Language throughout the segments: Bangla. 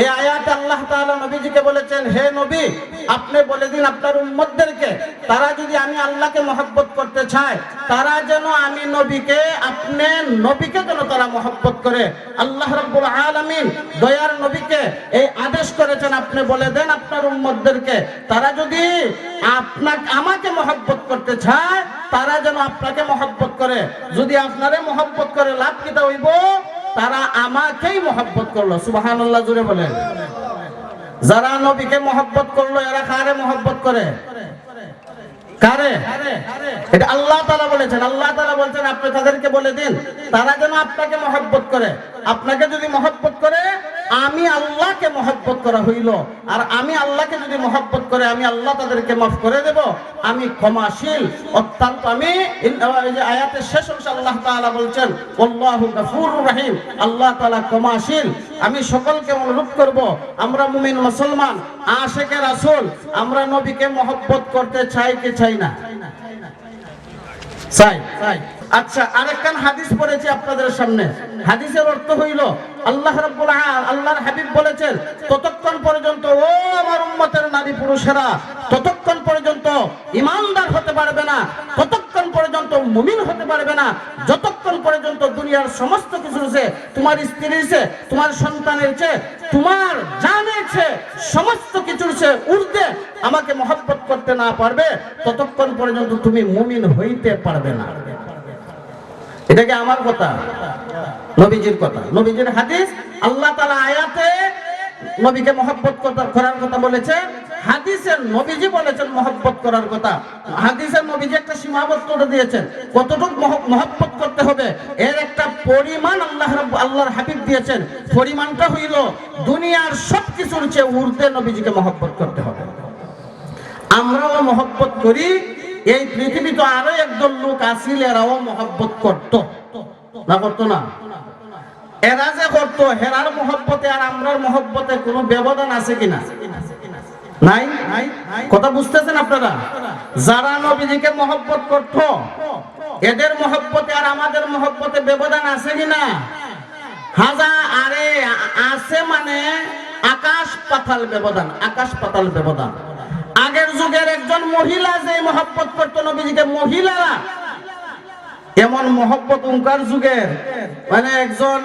এই আয়াত আল্লাহ তাআলা নবীজিকে বলেছেন, হে নবী, আপনি বলে দিন আপনার উম্মতদেরকে, তারা যদি আমি আল্লাহকে মহব্বত করতে চায়, তারা যেন আমি নবীকে, আপনি নবীকে যেন তারা মহব্বত করে। আল্লাহ রাব্বুল আলামিন দয়ার নবীকে এই আদেশ করেছেন, আপনি বলে দেন আপনার উম্মতদেরকে, তারা যদি আপনাকে, আমাকে মহব্বত করতে চায়, তারা যেন আপনাকে মহব্বত করে। যদি আপনারে মহব্বত করে, লাভ কিতা হইব? তারা আমাকেই মহব্বত করল সুবাহান্লাহ জুড়ে বলেন। যারা নবীকে মহব্বত করল, এরা কারে মহব্বত করে? আল্লাহ বলেছেন, আল্লাহ তাদেরকে বলে দিন, তারা যেন আপনাকে মহব্বত আপনাকে যদি মহব্বত আমি আল্লাহকে করা হইল। আর আমি আল্লাহকে যদি মহব্বত করে, আমি আল্লাহ তাদেরকে মাফ করে দেব। আমি ক্ষমাশীল। অত্যন্ত আমি আয়াতের শেষ অংশ আল্লাহ তাআলা বলছেন আল্লাহু রহিম। আল্লাহ তাআলা ক্ষমাশীল। আমি সকলকে অনুরোধ করব, আমরা মুমিন মুসলমান, আশেকে রাসূল, আমরা নবীকে মহব্বত করতে চাই কি চাই না? চাই চাই। আচ্ছা আরেকখান হাদিস পড়েছি আপনাদের সামনে। হাদিসের অর্থ হইল, আল্লাহ রাব্বুল আল্লাহর হাবিব বলেছেন, ততক্ষণ পর্যন্ত, ও আমার উম্মতের নারী পুরুষেরা, ততক্ষণ পর্যন্ত ইমানদার হতে পারবে না, ততক্ষণ পর্যন্ত মুমিন হতে পারবে না, যতক্ষণ পর্যন্ত দুনিয়ার সমস্ত কিছু সে তোমার স্ত্রীর চেয়ে, তোমার সন্তানের চেয়ে, তোমার জানের চেয়ে সমস্ত কিছুর চেয়ে ঊর্ধ্বে আমাকে মহব্বত করতে না পারবে, ততক্ষণ পর্যন্ত তুমি মুমিন হইতে পারবে না। এটা কি আমার কথা, নবীজির কথা। নবীজির হাদিস, আল্লাহ তাআলা আয়াতে নবীকে মহব্বত করার কথা বলেছে হাদিসের নবীজি বলেছেন মহব্বত করার কথা। হাদিসের নবীজি একটা সীমাবদ্ধতা দিয়েছেন, কতটুকু মহব্বত করতে হবে? এর একটা পরিমাণ আল্লাহ আল্লাহর হাবিব দিয়েছেন। পরিমাণটা হইল, দুনিয়ার সব কিছুর চেয়ে ঊর্ধ্বে নবীজিকে মহব্বত করতে হবে। আমরাও মহব্বত করি এই পৃথিবী তো আরও একদল লোক আসিল এরাও মহব্বত করত। না করতো না? এরা যে করতো, হেরার মহব্বতে আর আমরার মহব্বতে কোনো ব্যবধান আছে কিনা? নাই? কথা বুঝতেছেন আপনারা? যারা নবীজিকে মহব্বত করত, এদের মহব্বতে আর আমাদের মহব্বতে ব্যবধান আছে কিনা? হাজা, আরে আছে মানে আকাশ পাতাল ব্যবধান, আকাশ পাতাল ব্যবধান। যুগের একজন মহিলা যে মহব্বত করতো নবীজিকে, মহিলারা। এমন মহব্বত উনকার যুগের মানে একজন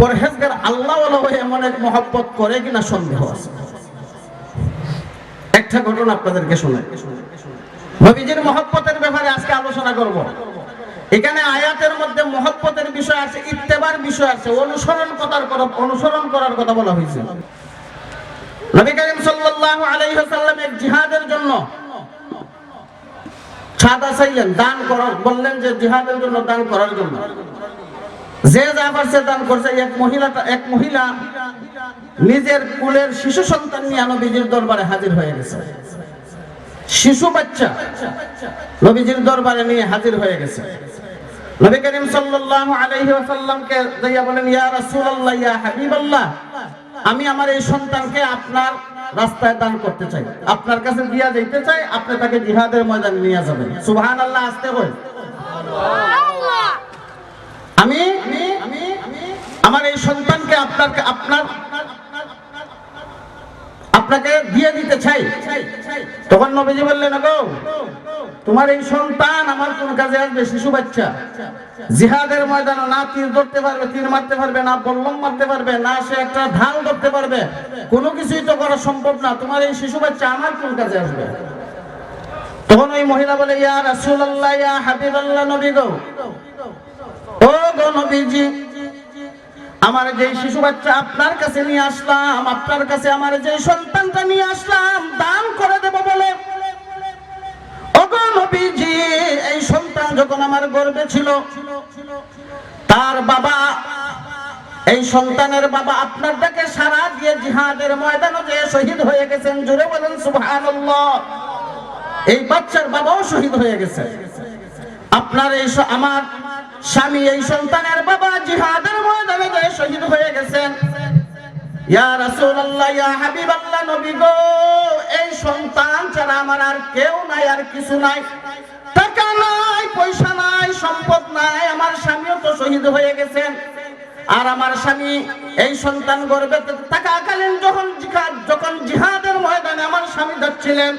পরহেজগার আল্লাহ এমন এক মহব্বত করে কিনা সন্দেহ আছে। একটা ঘটনা আপনাদেরকে শোনাই। নবীজির মহব্বতের ব্যাপারে আজকে আলোচনা করব। এখানে আয়াতের মধ্যে মহব্বতের বিষয় আছে, ইত্তেবার বিষয় আছে, অনুসরণ করার কথা অনুসরণ করার কথা বলা হয়েছে। জন্য দান যে জিহাদের জন্য দান করার জন্য। যে দান করছে, এক মহিলাটা এক মহিলা নিজের কুলের শিশু সন্তান নিয়ে নবীজির দরবারে হাজির হয়ে গেছে। শিশু বাচ্চা নবীজির দরবারে নিয়ে হাজির হয়ে গেছে। নবী করিম সাল্লাল্লাহু আলাইহি ওয়াসাল্লামকে বলেন, ইয়া রাসূলুল্লাহ, ইয়া হাবিবাল্লাহ আমি আমার এই সন্তানকে আপনার রাস্তায় দান করতে চাই। আপনার কাছে দিয়া যাইতে চাই, আপনি তাকে জিহাদের ময়দানে নিয়ে যাবেন। সুবহানাল্লাহ, আসতে কই আমি আমি আমার এই সন্তানকে আপনার আপনার, আপনাকে দিয়ে দিতে চাই। তখন নবীজি বললেন গো তোমার এই সন্তান আমার কোন কাজে আসবে, শিশু বাচ্চা। জিহাদের ময়দানে না তীর ধরতে পারবে, তীর মারতে পারবে, না বল্লম মারতে পারবে, না সে একটা ঢাল ধরতে পারবে, কোনো কিছুই তো করা সম্ভব না। তোমার এই শিশু বাচ্চা আমার কোন কাজে আসবে? তখন ওই মহিলা বলে, ইয়া রাসূলুল্লাহ, ইয়া হাবিবাল্লাহ, নবী গো। ও গো নবীজি, আমার যে শিশু বাচ্চা আপনার কাছে নিয়ে আসলাম, আপনার কাছে আমার যে সন্তানটা নিয়ে আসলাম, দান করে দেব বলে নবীজি এই সন্তান যখন আমার গর্ভে ছিল, তার বাবা, এই সন্তানের বাবা আপনার ডাকে সারা দিয়ে জিহাদের ময়দানে যে শহীদ হয়ে গেছেন। জুড়ে বলেন, সুবহানাল্লাহ। এই বাচ্চার বাবাও শহীদ হয়ে গেছে। আপনার এই আমার স্বামী, এই সন্তানের বাবা জিহাদের ময়দানে যে শহীদ হয়ে গেছেন। ইয়া ইয়া হাবিবাল্লাহ, নবী গো, এই সন্তান ছাড়া আমার আর কেউ নাই, আর কিছু নাই। টাকা নাই, পয়সা নাই, সম্পদ নাই, আমার স্বামীও তো শহীদ হয়ে গেছেন। আর আমার স্বামী এই সন্তান গর্বে যখন যখন জিহাদের ময়দানে আমার স্বামী যাচ্ছিলেন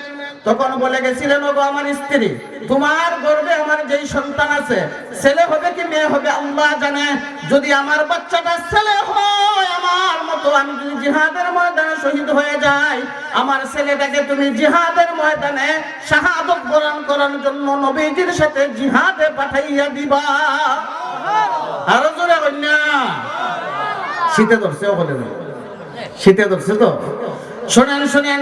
তখন বলে গেছিলেন, ওগো আমার স্ত্রী, তোমার গর্বে আমার যেই সন্তান আছে, ছেলে হবে কি মেয়ে হবে আল্লাহ জানে। যদি আমার বাচ্চাটা ছেলে হয়, আমার মতো আমি যদি জিহাদের ময়দানে শহীদ হয়ে যাই, আমার ছেলেটাকে তুমি জিহাদের ময়দানে শাহাদত বরণ করার জন্য নবীজির সাথে জিহাদে পাঠাইয়া দিবা। আরও জোরে কন্যা শীতে ধরছে বলে। শীতে ধরছে তো? শোনেন শোনেন।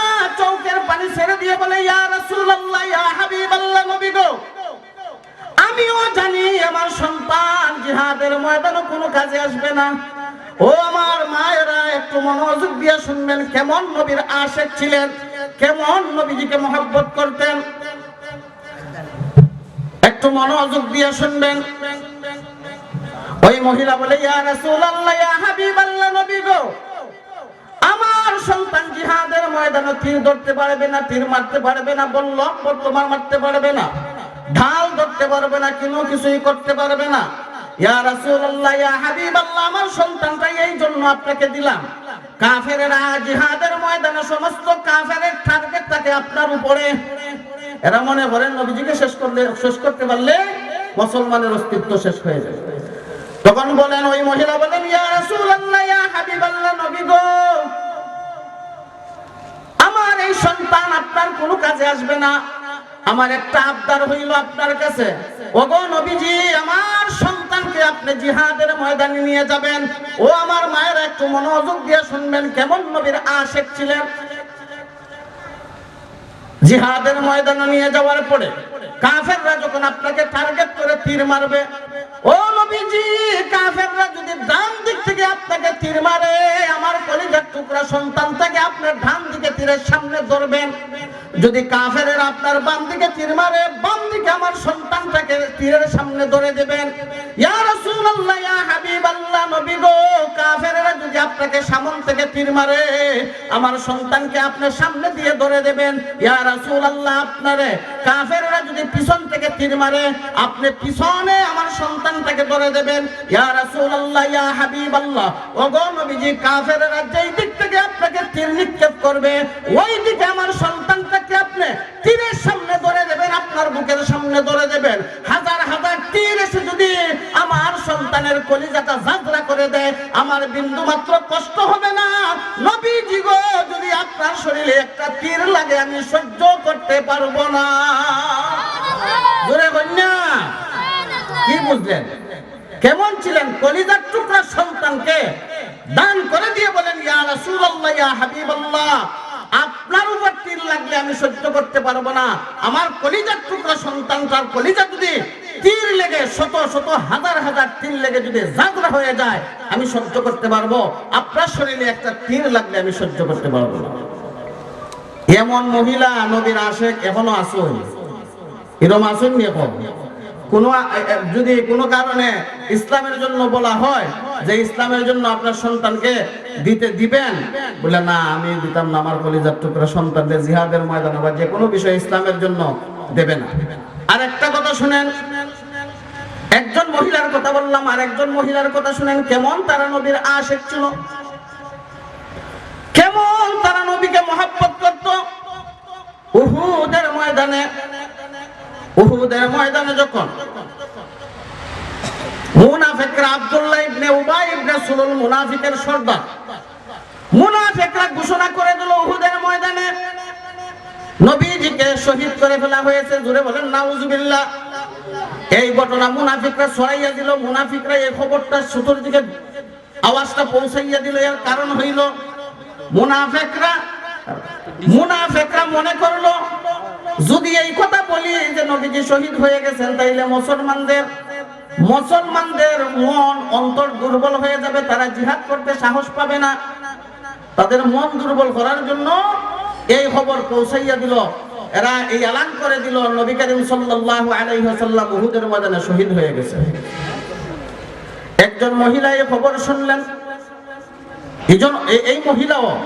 পানি ছেড়ে দিয়ে বলে, ইয়া গো। আমিও জানি আমার সন্তান জিহাদের ময়দানে কোনো কাজে আসবে না। ও আমার মায়েরা, একটু মনোযোগ দিয়ে শুনবেন কেমন নবীর আশেক ছিলেন, কেমন নবীজিকে মহব্বত করতেন। একটু মনোযোগ দিয়ে শুনবেন। ওই মহিলা বলে, ইয়া রাসূলুল্লাহ, ইয়া হাবিবাল্লাহ, নবী গো। সন্তান জিহাদের ময়দানে তীর ধরতে পারবে না, তীর মারতে পারবে না বলল তোমার মারতে পারবে না, ঢাল ধরতে পারবে না, কোনো কিছুই করতে পারবে না। আপনার উপরে। এরা মনে করেন শেষ করলে, শেষ করতে পারলে মুসলমানের অস্তিত্ব শেষ হয়ে যাবে। তখন বলেন ওই মহিলা বলেন, ইয়া রাসূলুল্লাহ, ইয়া হাবিবাল্লাহ, নবী গো এই সন্তান আপনার কোনো কাজে আসবে না। আমার একটা আবদার হইল আপনার কাছে। ওগো নবীজি, আমার সন্তানকে আপনি জিহাদের ময়দানে নিয়ে যাবেন। ও আমার মায়ের একটু মনোযোগ দিয়ে শুনবেন, কেমন নবীর আশেক ছিলেন। জিহাদের ময়দানে নিয়ে যাওয়ার পরে কাফেররা যখন আপনাকে টার্গেট করে তীর মারবে, ও নবীজি, কাফেররা যদি ডান দিক থেকে আপনাকে তীর মারে, আমার কলিজার টুকরা সন্তান থেকে আপনার ধান দিকে তীরের সামনে ধরবেন। যদি কাফেরের আপনার বাম দিকে তীর মারে বাম দিকে আমার সন্তানটাকে তীরের সামনে ধরে দেবেন। ইয়া রাসূলুল্লাহ, ইয়া হাবিবাল্লাহ, নবী গো, কাফেরেরা যদি আপনাকে সামন থেকে তীর মারে, আমার সন্তানকে আপনার সামনে দিয়ে ধরে দেবেন। ইয়া রাসূলুল্লাহ, আপনারে, কাফেরেরা যদি পিছন থেকে তীর মারে, আপনি পিছনে আমার সন্তানটাকে ধরে দেবেন। ইয়া রাসূলুল্লাহ, ইয়া হাবিবাল্লাহ নবীজি, কাফেরেরা যেই দিক থেকে আপনাকে তীর নিক্ষেপ করবে, ওই দিকে আমার সন্তানটাকে আপনি তীরের সামনে ধরে দেবেন, আপনার বুকের সামনে ধরে দেবেন। হাজার হাজার তীর এসে যদি আমার সন্তানের কলিজাটা যাত্রা করে দেয়, আমার বিন্দু মাত্র কষ্ট হবে না। নবীজি গো, যদি আপনার শরীরে একটা তীর লাগে, আমি সহ্য করতে পারব না। জোরে কন্যা কি বুঝলেন? কেমন ছিলেন? কলিজার টুকরা সন্তানকে দান করে দিয়ে বলেন, ইয়া রাসূলুল্লাহ, ইয়া হাবিবাল্লাহ আপনার উপর তীর লাগলে আমি সহ্য করতে পারব না। আমার কলিজার টুকরা সন্তানটার কলিজা যদি তীর লেগে, শত শত, হাজার হাজার তীর লেগে যদি জাগরা হয়ে যায়, আমি সহ্য করতে পারব। আপনার শরীরে একটা তীর লাগলে আমি সহ্য করতে পারব না। এমন মহিলা নবীর আশেক এখনও আসুন এরম আসেননি এখন? কোন যদি কোনো কারণে ইসলামের জন্য বলা হয় যে ইসলামের জন্য আপনার সন্তানকে দিতে দিবেন, বলে, না, আমি দিতাম না, আমার কলিজার টুকরা সন্তানদের জিহাদের ময়দানে বা যে কোনো বিষয় ইসলামের জন্য দেবে না। আর একটা কথা শুনেন, একজন মহিলার কথা বললাম আর একজন মহিলার কথা শুনেন, কেমন তারা নবীর আশেক ছিল? কেমন তারা নবীকে মহাব্বত করত? উহুদের ময়দানে উহুদের ময়দানে যখন মুনাফিকরা ঘোষণা করে দিল ময়দানে। শহীদ করে ফেলা হয়েছে এই ঘটনা মুনাফিকরা মুনাফিকরা খবরটা চতুর্দিকে আওয়াজটা পৌঁছাইয়া দিল। এর কারণ হইল, মুনাফিকরা মুনাফিকরা মনে করল, যদি এই কথা বলি যে নবীজি শহীদ হয়ে গেছেন, তাইলে মুসলমানদের মুসলমানদের মন অন্তর দুর্বল হয়ে যাবে, তারা জিহাদ করতে সাহস পাবে না। তাদের মন দুর্বল করার জন্য এই খবর পৌঁছাইয়া দিল। এরা এই এলান করে দিল, নবী করিম সাল্লাল্লাহু আলাইহি ওয়াসাল্লাম উহুদের ময়দানে শহীদ হয়ে গেছে। একজন মহিলা এই খবর শুনলেন। এইজন এই- মহিলাও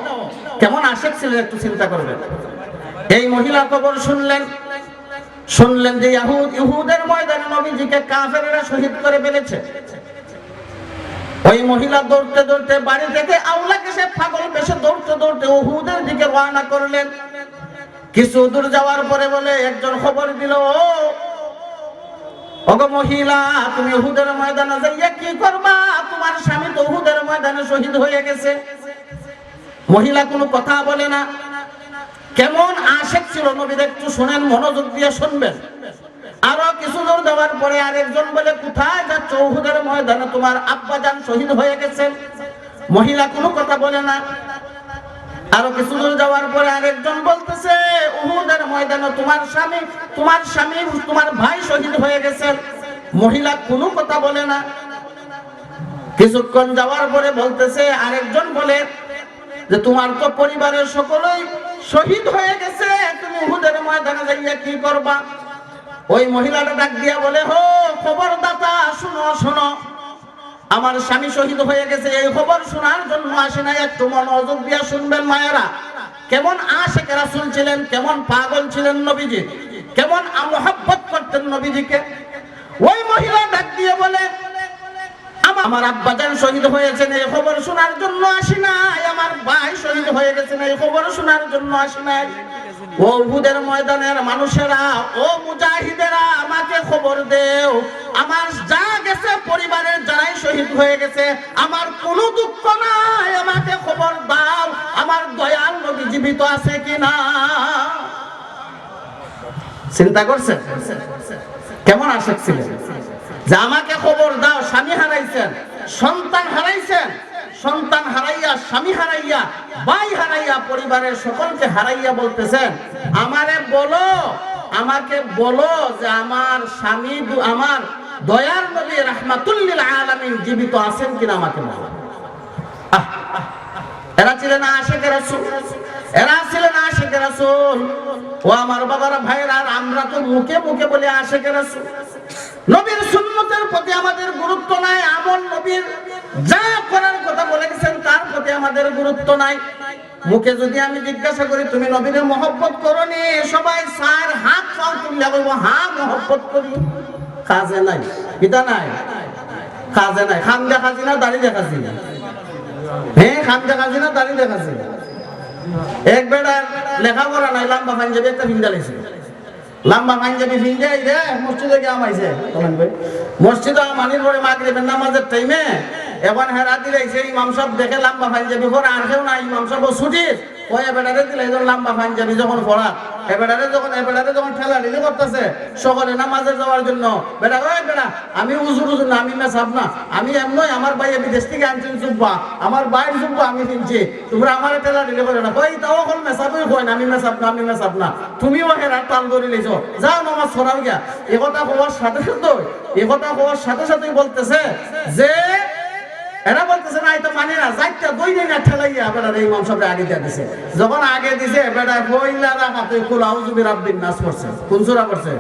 কেমন আশেক ছিলেন একটু চিন্তা করবেন। এই মহিলা খবর শুনলেন। শুনলেন যে ইহুদ ইহুদের ময়দানে নবীজিকে কাফেরেরা শহীদ করে ফেলেছে। ওই মহিলা দৌড়তে দৌড়তে বাড়ি থেকে আউলাকে সে পাগল বেশে দৌড়তে দৌড়তে উহুদের দিকে রওনা করলেন। কিছু দূর যাওয়ার পরে বলে, একজন খবর দিল ওগো মহিলা, তুমি উহুদের ময়দানে যাইয়া কি করবা? তোমার স্বামী তো উহুদের ময়দানে শহীদ হয়ে গেছে। মহিলা কোনো কথা বলে না। কেমন আশেক ছিল নবীর একটু শোনেন, মনোযোগ দিয়ে শুনবেন। আরও কিছু দূর দেওয়ার পরে আরেকজন বলে, কোথায় যাচ্ছ? উহুদের ময়দানে তোমার আব্বা যান শহীদ হয়ে গেছেন। মহিলা কোনো কথা বলে না। আরও কিছু দূর যাওয়ার পরে আরেকজন বলতেছে, উহুদের ময়দানে তোমার স্বামী তোমার স্বামী, তোমার ভাই শহীদ হয়ে গেছেন। মহিলা কোনো কথা বলে না। কিছুক্ষণ যাওয়ার পরে বলতেছে, আরেকজন বলে, যে তোমার তো পরিবারের সকলেই শহীদ হয়ে গেছে, তুমি উহুদের ময়দানে যাইয়া কি করবা? ওই মহিলাটা ডাক দিয়া বলে, হো খবর দাতা শুনো, শোনো। আমার স্বামী শহীদ হয়ে গেছে, এই খবর শোনার জন্য আসে না একটু মনোযোগ দিয়া শুনবেন মায়েরা। কেমন আশেখ রাসূল ছিলেন, কেমন পাগল ছিলেন নবীজি, কেমন মহব্বত করতেন নবীজিকে। ওই মহিলা ডাক দিয়ে বলে আমার আব্বাজান শহীদ হয়েছেন, এই খবর শোনার জন্য আসি নাই। আমার ভাই শহীদ হয়ে গেছেন, এই খবর শোনার জন্য আসি নাই। ও উহুদের ময়দানের মানুষেরা, ও মুজাহিদেরা, আমাকে খবর দেও। আমার যা গেছে, পরিবারের যারাই শহীদ হয়ে গেছে, আমার কোনো দুঃখ নাই, আমাকে খবর দাও। আমার দয়াল নবী জীবিত আছে কিনা চিন্তা করছেন? কেমন আশেক ছিলেন? যে আমাকে খবর দাও, স্বামী হারাইছেন, সন্তান হারাইছেন, সন্তান হারাইয়া, স্বামী হারাইয়া, ভাই হারাইয়া, পরিবারের সকলকে হারাইয়া বলতেছেন, আমারে বলো, আমাকে বলো যে আমার স্বামী, আমার দয়ার নবী রাহমাতুল্লিল আলামিন জীবিত আছেন কিনা আমাকে বলো। এরা ছিলেন আশেকের রাসূল। এরা ছিলেন আশেকের রাসূল। ও আমার বাবারা ভাইরা, আমরা তো মুখে মুখে বলি আশেকের রাসূল। নবীর সুন্নতের প্রতি আমাদের গুরুত্ব নাই, আমল নবীর যা করার কথা বলে গেছেন তার প্রতি আমাদের গুরুত্ব নাই। মুখে যদি আমি জিজ্ঞাসা করি, তুমি নবীর মহব্বত করনি? সবাই সার হাত পাও তুললে বলব হ্যাঁ মহব্বত করি। কাজে নাই পিতা নাই, কাজে নাই। খান দেখাছি না, দাড়ি দেখাছি হ্যাঁ খান দেখাছি না, দাড়ি দেখাছি এক বেড়ার লেখাপড়া নাই, লম্বা পাঞ্জাবি একটা লেছে লম্বা মাঞ্জানি ফিন্দে এই রে মসজিদে গিয়ে আমাইছে। বলেন ভাই। মসজিদে আমানির পরে মাগরিবের নামাজের টাইমে এখন হেরা দিলাইছে ইমাম সাহেব দেখে লম্বা পাঞ্জাবি পরে আর কেউ না ইমাম সাহেব ছুটি ওই এবেড়ারে যখন লম্বা পাঞ্জাবি যখন পড়া এবেড়ারে যখন এবেড়ারে যখন ঠেলা ঢিলি করতেছে সকলে নামাজে যাওয়ার জন্য, বেটা, ওই বেটা, আমি উজুর উজুর না, আমি মেসাব না, আমি এমনই আমার ভাই বিদেশ থেকে আনছেন জুব্বা, আমার বাইর জুব্বা আমি কিনছি, তোমরা আমার ঠেলা ঢিলি করে না। কই, তাও এখন মেসাবই হয় না, আমি মেসাব না, আমি মেসাব না। তুমিও হেরা টাল ধরে লিছো যাও নামাজ ছড়াও গিয়া। এ কথা হওয়ার সাথে সাথে এ কথা হওয়ার সাথে সাথেই বলতেছে যে এরা বলতেছে, না, এটা মানে না। যাইটা দুই দিন ঠেলাইয়া বেটা এই মাংসটা আগে দিয়ে দিছে। যখন আগে দিছে বেটা কইলা রাখা তুই কুলাউ জুবি রাব্বিন নাচ করছে কোন সূরা করছে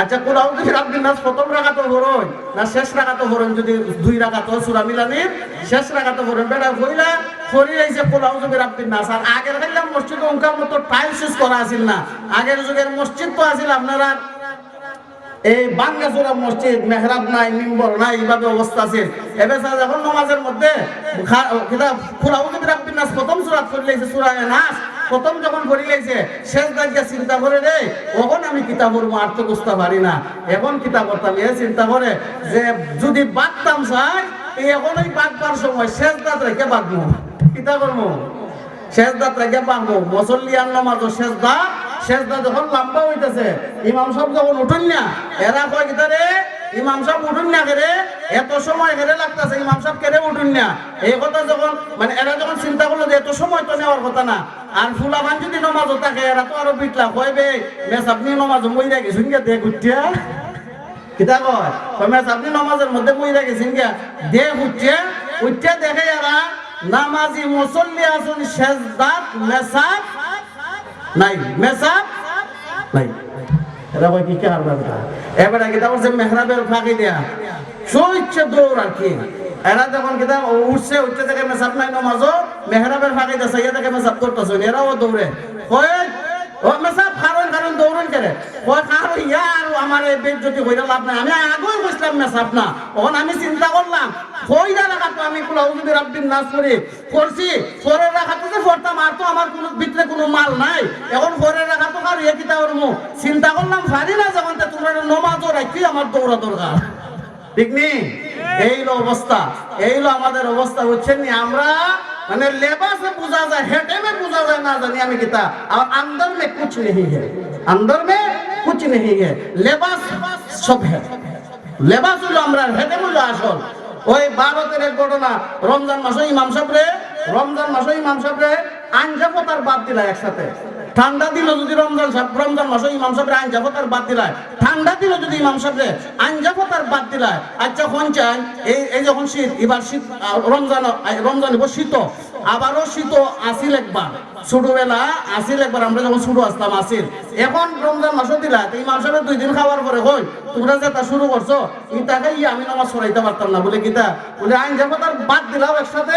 আচ্ছা কুলাউ জুবি রাব্বিন নাচ প্রথম রাখা তো হরণ, না শেষ রাখা তো হরণ? যদি দুই রাখা তো সূরা মিলানির শেষ রাখা তো হরণ। বেটা কইলা ফরি আইছে কুলাউ জুবি রাব্বিন নাচ আর আগের খাইলাম মসজিদ ওনকার মতো টাইলস করা আছিল না। আগের যুগের মসজিদ তো আছিল আপনারা এই মসজিদ মেহরাব নাই, মিম্বর নাই, এইভাবে অবস্থা আছে। এবার স্যার যখন নমাজের মধ্যে প্রথম সুরাত করে লাইছে সূরা নাস প্রথম যখন শেষ দাঁড়িয়ে চিন্তা করে রে আমি কিতাব আর তো বুঝতে পারি না। এখন কিতাব এ চিন্তা করে যে যদি চাই এই এখন ওই বাগবার সময়, শেষ দাঁত রেখে বাগবো। কিতাব করব শেষ দাঁত রেখে বাগবো। মুসল্লিয়ান নমাজ শেষ দাঁত দাঁত যখন লম্বা হইতেছে, ইমাম সাহেব যখন উঠুন না, এরা কয় কিতা রে ইমাম সাহেব উঠুন না কেরে? এত সময় কেড়ে লাগতেছে, ইমাম সাহেব কেড়ে উঠুন না? এই কথা যখন মানে এরা যখন চিন্তা করল যে এত সময় তো নেওয়ার কথা না, আর ফুলাবান যদি নমাজ থাকে, এরা তো আরও পিটলা, কয় বে, মেস, আপনি নমাজ মইরা গেছুন গে, দে উঠিয়া কিতা কয়? কমে আপনি নামাজের মধ্যে বইরা গেছেন গিয়া দে উঠছে উঠছে দেখে এরা, নামাজি মুসল্লি আসুন শেষদাত মেসাব নাই। মেসাব নাই। এটা কয় কি কে হারবা এবার আগে কিতা যে মেহরাবের ফাঁকি দেয়া। সুইচ্ছে দৌড় আর কি। এরা যখন কিতাব উঠছে উঠছে থেকে মেসাব নাই, নামাজও। মেহরাবের ফাঁকি দেয় ইয়া থেকে মেসাব করতেছে, এরাও দৌড়ে। কয় নাই। আমি চিন্তা করলাম কইরা রাখা তো আমি কুলা উজুবি রাব্বিন নাস করি। করছি পরে রাখা তো যে পড়তাম আর তো কোনো ভিতরে কোনো মাল নাই। এখন পরে রাখা তো কার তাওর মু চিন্তা করলাম পারি না যখন তোমরা নমাজও রাখি আমার দৌড়া দরকার। ঠিক নি অবস্থা। আমাদের অবস্থা আমরা মানে লেবাসে বোঝা যায় হেঁটে মে বোঝা যায়, না জানি আমি কিতা আর আন্দর মে কুছ নেই হে। আন্দর মে কুছ নেই হে। লেবাস সব হে। লেবাস হলো আমরা হেঁটে হলো আসল। ওই ভারতের এক ঘটনা, রমজান মাসে ইমাম সাহেব রে রমজান মাসে ইমাম সাহেব রে আঞ্জাপতার বাদ দিলা একসাথে। ঠান্ডা দিল যদি রমজান সাহেব, রমজান মাসে ইমাম সাহেবরে আঞ্জা ফতার বাদ দিলায়। ঠান্ডা দিল যদি ইমাম সাহেবরে আঞ্জা ফতার বাদ দিলায়। আচ্ছা চান, এই এই যখন শীত, এবার শীত রমজান রমজান শীত। আবারও শীত আসিল একবার। ছোটবেলা আসিল একবার, আমরা যখন শুরু আসতাম আসিল। এখন রমজান মাসও দিলা ইমাম সাহেব দুই দিন খাওয়ার পরে, হই, তোমরা যে তা শুরু করছ ইটাকে আমি নামাজ পড়াইতে পারতাম না, বলে কিতা বলে আইন যাব তার বাদ দিলাও একসাথে।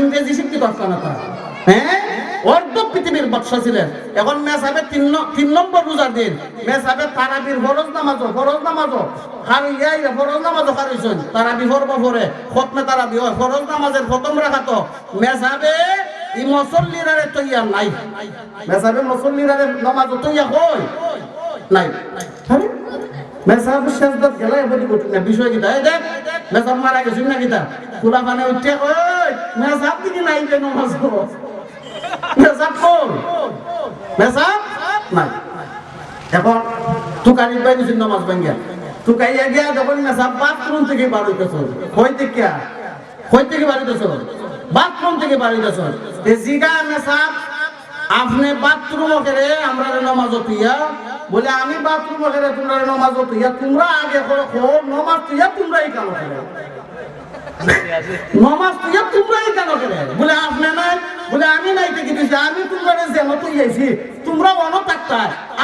ইংরেজি শিক্ষিত আসছে না তারা? হ্যাঁ এখন মেসাবে তিন তিন নম্বর রোজার দিন। মেসাবে তারাবির ফরজ নামাজও ফরজ নামাজও। আর ইয়াই ফরজ নামাজও খারিছেন তারাবি ফরব ফরে, খতমে তারাবি হয়। ফরজ নামাজের ই মুসল্লিরারে তৈয়া নাই। মেসাবে মুসল্লিরারে নামাজও তৈয়া কই আপনি বাথরুম আমরা নামাজ তুইয়া বলে আমি বাথরুম করে তোমরা নমাজ তুইয়া তোমরা আগে করো নমাজ তুইয়া তোমরাই কেন নমাজ তুইয়া তোমরাই কেন করে? বলে আপনি নাই। বলে আমি নাই থেকে দিছি আমি তোমরা আইছি তোমরা অন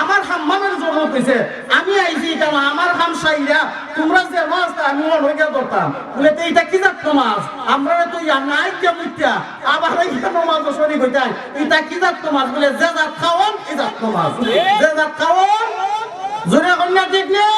আমার হাম্মামের জন্য হইছে। আমি আইছি কেন? আমার হাম সাইরা তোমরা যে মাছ আমি অন হইয়া ধরতাম বলে তো এইটা কি জাত মাছ আমরা তুই নাই কে মুত্যা আবার এই নমাজ শরী হইতাই এটা কি জাত মাছ বলে যে জাত খাওয়ান এই জাত মাছ যে জাত খাওয়ান জোরে কন্যা ঠিক নেই?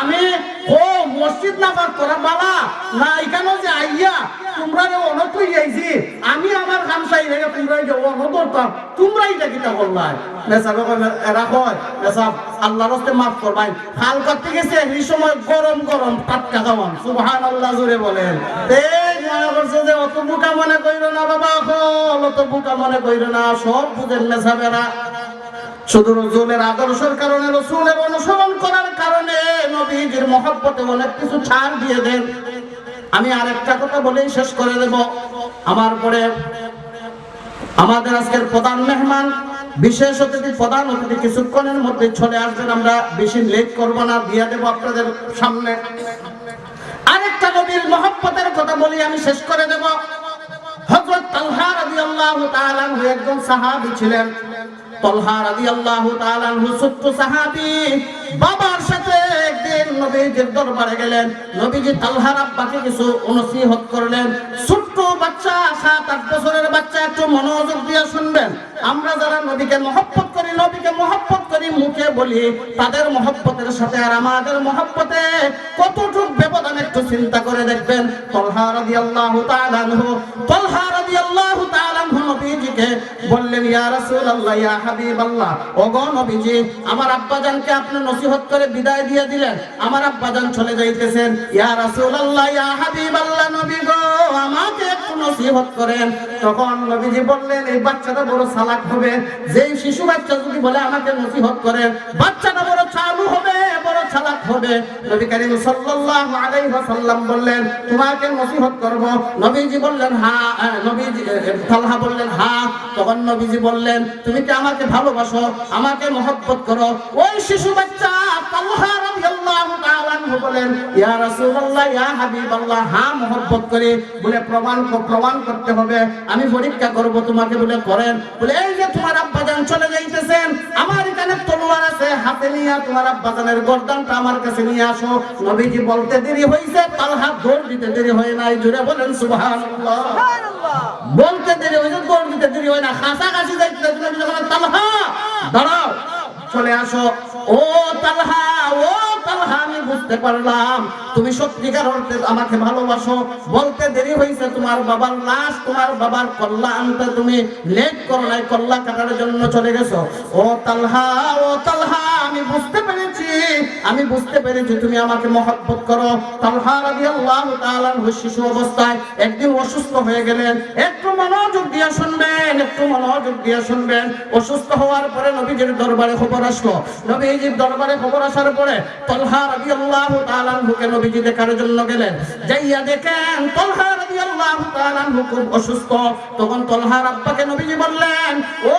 আমি ও মসজিদ না পাক করা না, এখানে যে আইয়া তোমরা যে অনতুই আইছি আমি আমার কাম চাই তোমরা যে অনদরতাম তোমরাই এটা কিতা আল্লাহর মাফ করবাই গেছে আল্লাহ বলেন। করছে যে না, বাবা অত মনে সব বুঝেন মেসাবেরা শুধু রসুলের আদর্শের কারণে রসুলের অনুসরণ করার কারণে নবীজির মহব্বতে অনেক কিছু ছাড় দিয়ে দেন। আমি আরেকটা কথা বলেই শেষ করে দেব। আমার পরে আমাদের আজকের প্রধান মেহমান, বিশেষ অতিথি, প্রধান অতিথি কিছুক্ষণের মধ্যে চলে আসবেন। আমরা বেশি লেট করব না, দিয়ে দেবো আপনাদের সামনে। আরেকটা নবীর মহব্বতের কথা বলি আমি শেষ করে দেব। হযরত তালহা রাদিয়াল্লাহু তাআলা একজন সাহাবী ছিলেন। তলহা রাদিয়াল্লাহু ছোট্ট বাবার সাথে একদিন নবীজির দরবারে গেলেন। নবীজি আব্বাকে কিছু করলেন। ছোট্ট বাচ্চা, সাত, আট বছরের বাচ্চা, একটু মনোযোগ দিয়ে শুনবেন। আমরা যারা নবীকে মহব্বত করি, নবীকে মহব্বত করি, মুখে বলি, তাদের মহব্বতের সাথে আর আমাদের মহব্বতে কতটুক ব্যবধান একটু চিন্তা করে দেখবেন, তলহা তাআলা আনহু, তলহা আনহু নবীজিকে বললেন, ইয়া ইয়া আমার আব্বাজানকে আপনি নসিহত করে বিদায় দিয়ে দিলেন, আমার আব্বাজান চলে যাইতেছেন। ইয়া ইয়া নবী গো, আমাকে একটু নসিহত করেন। তখন নবীজি বললেন, এই বাচ্চাটা বড় চালাক হবে, যেই শিশু বাচ্চা যদি বলে আমাকে নসিহত করেন, বাচ্চাটা বড় চালু হবে, বড় চালাক হবে। নবী করিম সাল্লাল্লাহু আলাইহি ওয়াসাল্লাম বললেন তোমাকে নসিহত করব। নবীজি বললেন আহ, নবীজি বললেন হ্যাঁ তখন নবীজি বললেন তুমি কি আমাকে ভালোবাসো? আমাকে মহব্বত করো? ওই শিশু বাচ্চা রাদিয়াল্লাহু তাআলা ইয়া রাসূলুল্লাহ ইয়া হাবিবাল্লাহ হ্যাঁ মহব্বত করে। বলে প্রমাণ প্রমাণ করতে হবে। আমি পরীক্ষা করব তোমাকে বলে করেন। বলে এই যে তোমার আব্বাজান চলে যাইতেছেন আমার এখানে তলোয়ার আছে হাতে নিয়ে তোমার আব্বাজানের গর্দানটা আমার কাছে নিয়ে আসো। নবীজি বলতে দেরি তালহা দৌড় দিতে দেরি হয় নাই। জুড়ে বলেন সুবহানাল্লাহ। বলতে দেরি হয়েছে দৌড় দিতে দেরি হয় না। কাছাকাছি যাইতে নবী বলেন তালহা দাঁড়াও চলে আসো। ও তালহা ও তালহা আমি বুঝতে পারলাম তুমি সত্যিকার অর্থে আমাকে ভালোবাসো। বলতে দেরি হয়েছে তোমার বাবার লাশ তোমার বাবার কল্লা আনতে তুমি লেট করো নাই কল্লা কাটার জন্য চলে গেছো। ও তালহা ও তালহা আমি বুঝতে পেরেছি, আমি বুঝতে পেরেছি তুমি আমাকে মহব্বত করো। তালহা রাদিয়াল্লাহু তাআলা শিশু অবস্থায় একদিন অসুস্থ হয়ে গেলেন। একটু মনোযোগ দিয়ে শুনবেন, একটু মনোযোগ দিয়ে শুনবেন। অসুস্থ হওয়ার পরে নবীজির দরবারে খবর আসলো। নবীজির দরবারে খবর আসার পরে তলহা রাদিয়াল্লাহু তাআলা আনহুকে নবীজি দেখার জন্য গেলেন। যাইয়া দেখেন তলহা রাদিয়াল্লাহু তাআলা আনহু খুব অসুস্থ। তখন তলহার আব্বাকে নবীজি বললেন, ও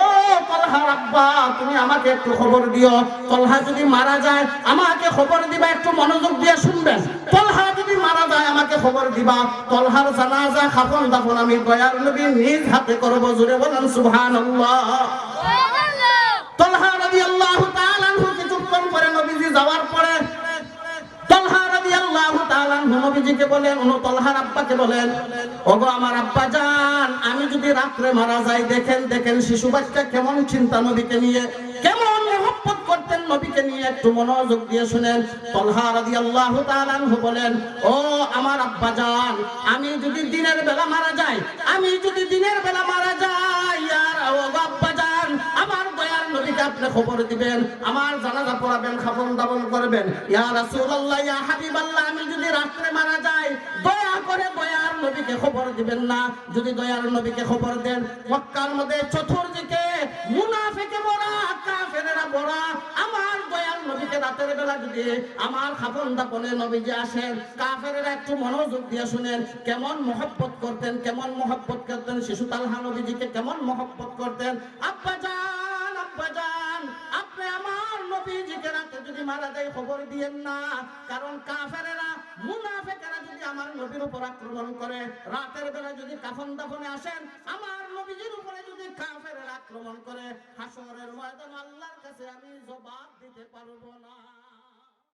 তলহার আব্বা তুমি আমাকে একটু খবর দিও। তলহা যদি মারা যায়, আমাকে খবর দিবা, একটু মনোযোগ দিয়ে শুনবেন। তলহা যদি মারা যায়, আমাকে খবর দিবা। তলহার জানাজা খাফন দাফন, আমি দয়ার নবী নিজ হাতে করব জুড়ে বলেন, সুবহানাল্লাহ। তলহা রাদিয়াল্লাহু তাআলা কিছুক্ষণ পরে নবীজি যাওয়ার পরে আমি যদি রাত্রে মারা যাই, দেখেন দেখেন শিশু বাচ্চা কেমন চিন্তা নবীকে নিয়ে। কেমন মহব্বত করতেন নবীকে নিয়ে? একটু মনোযোগ দিয়ে শুনেন। তলহা রাজি আল্লাহ বলেন, ও আমার আব্বা যান আমি যদি দিনের বেলা মারা যাই, আমি যদি দিনের বেলা মারা যাই, আর ও আব্বা জান আমার দয়ার নবীকে আপনি খবর দিবেন, আমার জানাজা পড়াবেন, খাবন দাবন করবেন। ইয়া রাসূলুল্লাহ, ইয়া হাবিবাল্লাহ, আমি যদি রাত্রে মারা যাই, দয়া করে দয়ার নবীকে খবর দিবেন না। যদি দয়ার নবীকে খবর দেন, মক্কার মধ্যে চতুর্দিকে মুনাফিকে বড়া কাফেরেরা বড়া আমার নবীকে রাতের বেলা যদি আমার খাপন দাপনে নবীজি আসেন, কাফেরেরা একটু মনোযোগ দিয়ে শুনেন, কেমন মহব্বত করতেন, কেমন মহব্বত করতেন শিশু তালহা নবীজিকে কেমন মহব্বত করতেন? আব্বা যান আব্বা আমার নবীজিকে রাতে যদি মারা যায়, খবর দিয়েন না। কারণ কাফেরেরা মুনাফেকেরা যদি আমার নবীর উপর আক্রমণ করে, রাতের বেলা যদি কাফন দাফনে আসেন, আমার নবীজির উপরে যদি কাফেরেরা আক্রমণ করে, হাসরের ময়দান আল্লাহর কাছে আমি জবাব দিতে পারব না।